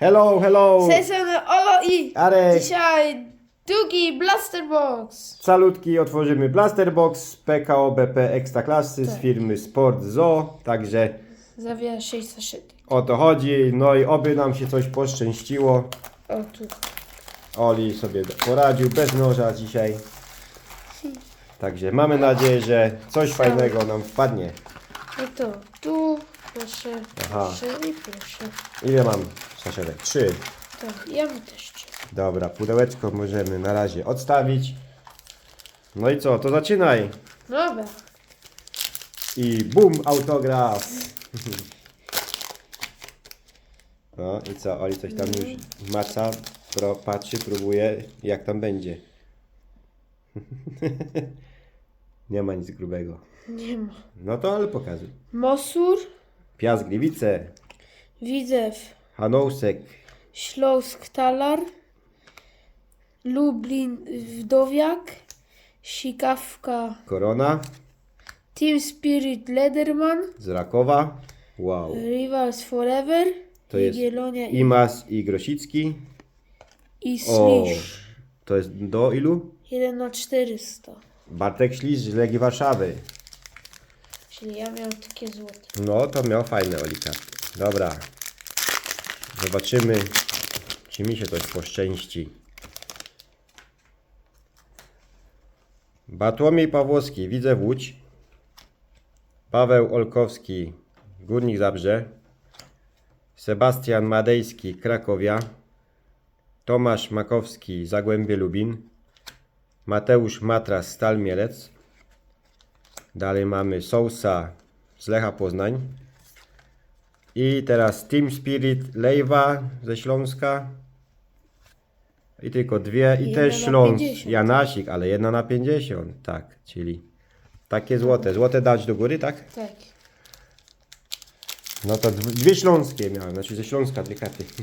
Hello, hello! Sesjon Olo i Arek. dzisiaj drugi Blaster Box. Salutki, otworzymy Blasterbox PKO BP Ekstraklasy z Tak. firmy Sport Zoo. Także Zawiera 6 saszytek. o to chodzi. No i oby nam się coś poszczęściło. O tu. Oli sobie poradził bez noża dzisiaj. Także mamy nadzieję, że coś fajnego nam wpadnie. No to tu, proszę, Aha. proszę i proszę. Ile mam saszetek? Trzy. To ja mi też cię. Dobra, pudełeczko możemy na razie odstawić. No i co, to zaczynaj. Dobra. I bum, autograf. No i co, Oli coś tam już maca, pro, patrzy, próbuje, jak tam będzie. Nie ma nic grubego. Nie ma. No to ale pokazuj. Mosur, Piast Gliwice, Widzew, Hanousek, Śląsk Talar, Lublin Wdowiak, Sikawka Korona, Team Spirit Lederman, z Rakowa, wow. Rivals Forever, To jest Jagiellonia i, Imas i Grosicki. i O, Slisz. to jest do ilu? 1 na 400. Bartek Ślisz z Legii Warszawy. Czyli ja miałem takie złote. No, to miał fajne Olika. Dobra. Zobaczymy, czy mi się coś poszczęści. Bartłomiej Pawłowski, widzę Łódź. Paweł Olkowski, Górnik Zabrze. Sebastian Madejski, Krakowia. Tomasz Makowski, Zagłębie Lubin. Mateusz Matras, Stal Mielec. Dalej mamy Sousa z Lecha Poznań. I teraz Team Spirit Lejwa ze Śląska. I tylko dwie. I Jedna też na Śląsk. 50. Janasik, ale jedna na 50. Tak, czyli takie złote. Złote dać do góry, tak? Tak. No to dw- dwie śląskie miałem, znaczy ze Śląska dwie karty.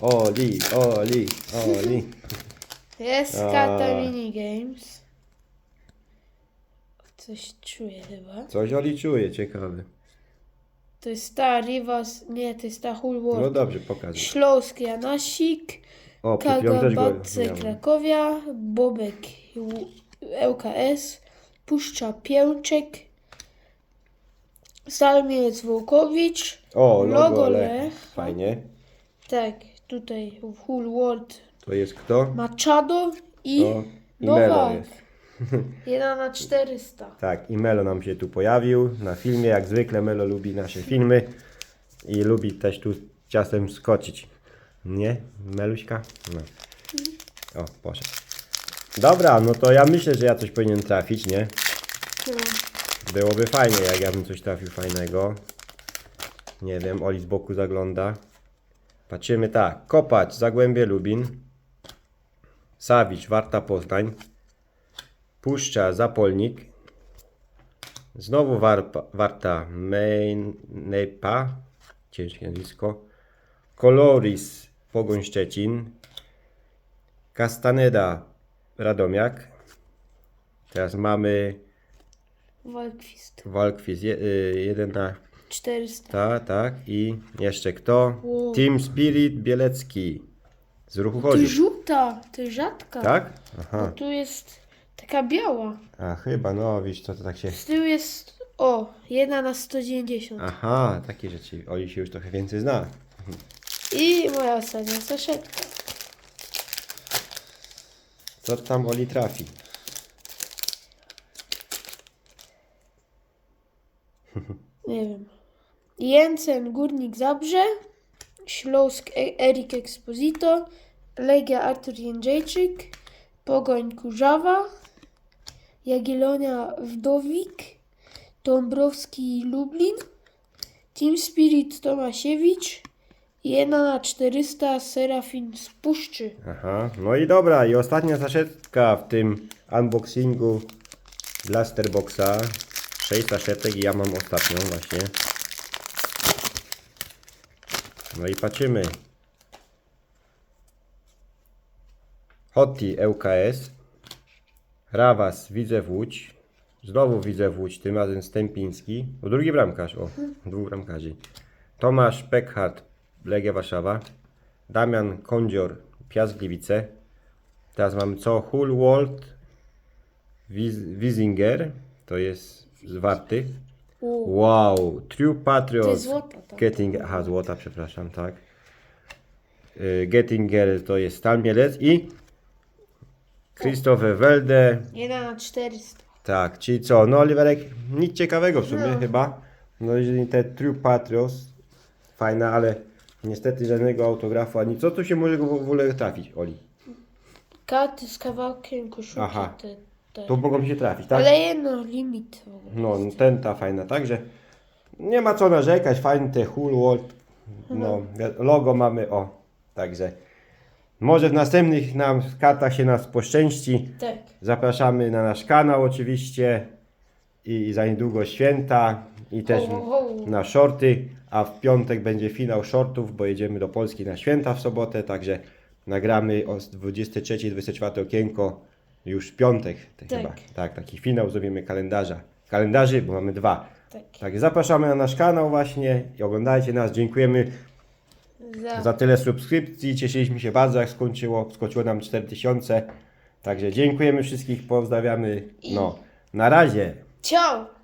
Oli, oli, oli. Jest A. karta minigames. Coś czuję chyba. Coś Oli czuje, ciekawe. To jest ta Rivas, nie, to jest ta Hull World. No dobrze, pokazuj. Śląsk Janasik, O, przed chwilą też go Kagabatce miałem. Krakowia, Bobek Ł- ŁKS, Puszcza Pięczek, Stalmiec Wołkowicz, O, logo, Logo Lech. Lech. Fajnie. tak, tutaj World To jest kto? Machado i i Melo Nowak. jest. 1 na 400. Tak, i Melo nam się tu pojawił na filmie. Jak zwykle Melo lubi nasze filmy i lubi też tu czasem skoczyć. Nie? Meluśka? No. O, poszedł. Dobra, no to ja myślę, że ja coś powinien trafić, nie? No. Byłoby fajnie, jak ja bym coś trafił fajnego. Nie wiem, Oli z boku zagląda. Patrzymy tak. Kopacz, Zagłębie Lubin. Sawicz, Warta Poznań. Puszcza, Zapolnik. Znowu warpa, Warta, Mejnepa. Ciężkie nazwisko. Koloris, Pogoń Szczecin. Castaneda, Radomiak. Teraz mamy Walkwist. Walkwist, je, y, jeden na 400. ta, tak i jeszcze kto? Wow. Team Spirit Bielecki z ruchu To chodzi. żółta, to rzadka. Tak? Aha, tu jest taka biała. a chyba, no wiesz co to tak się... Z tyłu jest, o, 1 na 190. Aha, takie rzeczy, Oli się już trochę więcej zna. I moja ostatnia saszetka. Co tam Oli trafi? Nie wiem. Jensen Górnik Zabrze, Śląsk E- Erik Exposito, Legia Artur Jędrzejczyk, Pogoń Kurzawa, Jagiellonia Wdowik, Dąbrowski Lublin, Team Spirit Tomasiewicz, 1 na 400 Serafin z Puszczy. Aha, no i dobra, i ostatnia saszetka w tym unboxingu Blasterboxa. 6 saszetek i ja mam ostatnią właśnie. No i patrzymy. Hotti ŁKS. Rawas Widzew Łódź. Znowu widzę w Łódź, tym razem Stępiński. O, drugi bramkarz, o, dwóch bramkarzy. Tomasz Peckhardt, Legia Warszawa. Damian Kondzior, Piast Gliwice. Teraz mamy co? Hulwald Wiz- Wiesinger, to jest z Warty. U, Wow, True to Patriots. jest złota. Tak? Getting, aha, złota, przepraszam, tak. Y, Gettinger to jest Stal Mielec i Christopher Welde, 1 na 400. tak, czyli co, no Oliverek, nic ciekawego w sumie No. chyba. No jeżeli te True Patriots, fajne, ale niestety żadnego autografu, ani co tu się może w ogóle trafić, Oli? Karty z kawałkiem koszulki. Aha. Te, te. To mogą się trafić, tak? Ale jedno limit. w ogóle. No, ten ta fajna, także nie ma co narzekać, fajny te Hulwald, no, logo mamy, o, także może w następnych nam kartach się nas poszczęści, Tak. zapraszamy na nasz kanał oczywiście i, i za niedługo święta i też Ho, ho, ho. na shorty, a w piątek będzie finał shortów, bo jedziemy do Polski na święta w sobotę, także nagramy o 23-24 okienko już w piątek te Tak. chyba, tak, taki finał zrobimy kalendarza, kalendarzy, bo mamy dwa. Tak. Tak, zapraszamy na nasz kanał właśnie i oglądajcie nas. Dziękujemy Za, za tyle subskrypcji. Cieszyliśmy się bardzo, jak skończyło. Skończyło nam 4000. Także dziękujemy wszystkich, pozdrawiamy. No, na razie. Ciao!